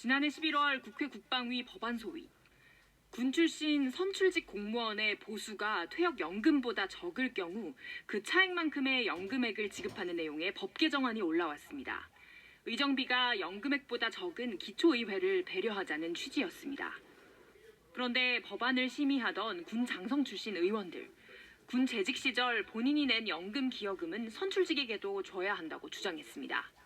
지난해 11월 국회 국방위 법안 소위 군 출신 선출직 공무원의 보수가 퇴역 연금보다 적을 경우 그 차액만큼의 연금액을 지급하는 내용의 법 개정안이 올라왔습니다. 의정비가 연금액보다 적은 기초의회를 배려하자는 취지였습니다. 그런데 법안을 심의하던 군 장성 출신 의원들, 군 재직 시절 본인이 낸 연금 기여금은 선출직에게도 줘야 한다고 주장했습니다.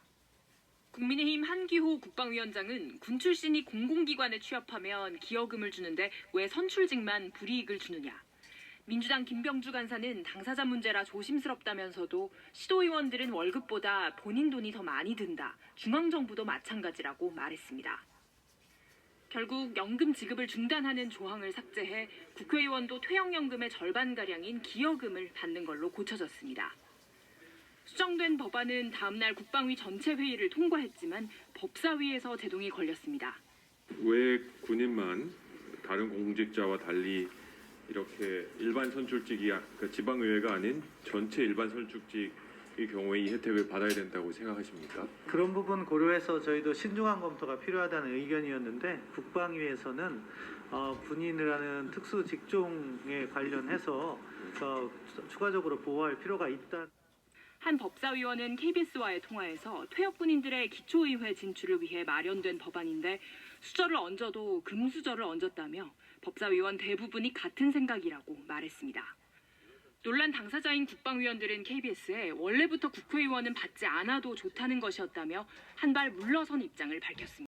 국민의힘 한기호 국방위원장은 군 출신이 공공기관에 취업하면 기여금을 주는데 왜 선출직만 불이익을 주느냐. 민주당 김병주 간사는 당사자 문제라 조심스럽다면서도 시도의원들은 월급보다 본인 돈이 더 많이 든다. 중앙정부도 마찬가지라고 말했습니다. 결국 연금 지급을 중단하는 조항을 삭제해 국회의원도 퇴역연금의 절반가량인 기여금을 받는 걸로 고쳐졌습니다. 수정된 법안은 다음날 국방위 전체 회의를 통과했지만 법사위에서 제동이 걸렸습니다. 왜 군인만 다른 공직자와 달리 이렇게 일반 선출직이 아- 그 지방의회가 아닌 전체 일반 선출직의 경우에 이 혜택을 받아야 된다고 생각하십니까? 그런 부분 고려해서 저희도 신중한 검토가 필요하다는 의견이었는데 국방위에서는 어, 군인이라는 특수 직종에 관련해서 어, 추가적으로 보호할 필요가 있다. 한 법사위원은 KBS와의 통화에서 퇴역군인들의 기초의회 진출을 위해 마련된 법안인데 수저를 얹어도 금수저를 얹었다며 법사위원 대부분이 같은 생각이라고 말했습니다. 논란 당사자인 국방위원들은 KBS에 원래부터 국회의원은 받지 않아도 좋다는 것이었다며 한발 물러선 입장을 밝혔습니다.